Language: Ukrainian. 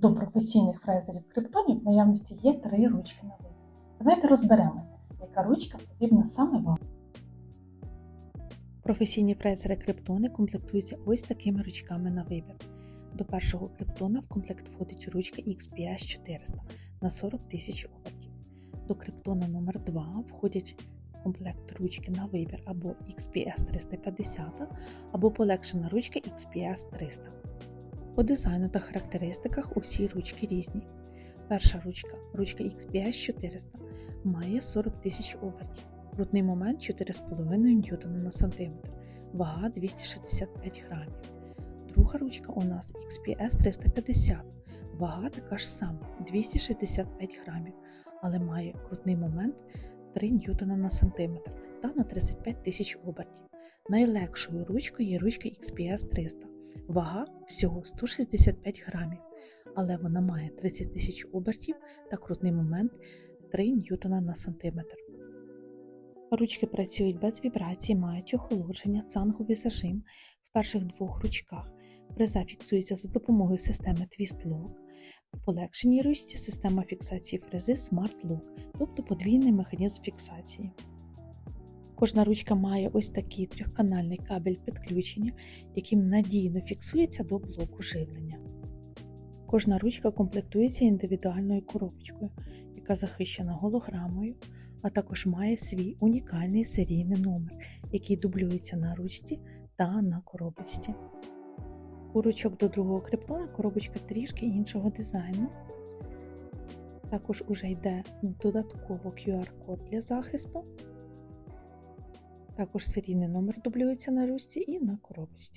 До професійних фрезерів криптонів в наявності є три ручки на вибір. Давайте розберемося, яка ручка потрібна саме вам. Професійні фрезери криптони комплектуються ось такими ручками на вибір. До першого криптона в комплект входить ручка XPS 400 на 40 тисяч обертів. До криптона номер 2 входять комплект ручки на вибір або XPS 350, або полегшена ручка XPS 300. По дизайну та характеристиках усі ручки різні. Перша ручка, ручка XPS 400, має 40 тисяч обертів. Крутний момент 4,5 ньютона на сантиметр, вага 265 грамів. Друга ручка у нас XPS 350, вага така ж сама 265 грамів, але має крутний момент 3 ньютона на сантиметр та на 35 тисяч обертів. Найлегшою ручкою є ручка XPS 300, вага всього 165 грамів, але вона має 30 тисяч обертів та крутний момент 3 ньютона на сантиметр. Ручки працюють без вібрацій, мають охолодження, цанговий зажим в перших двох ручках. Фреза фіксується за допомогою системи Twist Lock. В полегшеній ручці система фіксації фрези Smart Lock, тобто подвійний механізм фіксації. Кожна ручка має ось такий трьохканальний кабель підключення, яким надійно фіксується до блоку живлення. Кожна ручка комплектується індивідуальною коробочкою, яка захищена голограмою, а також має свій унікальний серійний номер, який дублюється на ручці та на коробочці. У ручок до другого криптона коробочка трішки іншого дизайну. Також уже йде додатково QR-код для захисту. Також серійний номер дублюється на русті і на коробочці.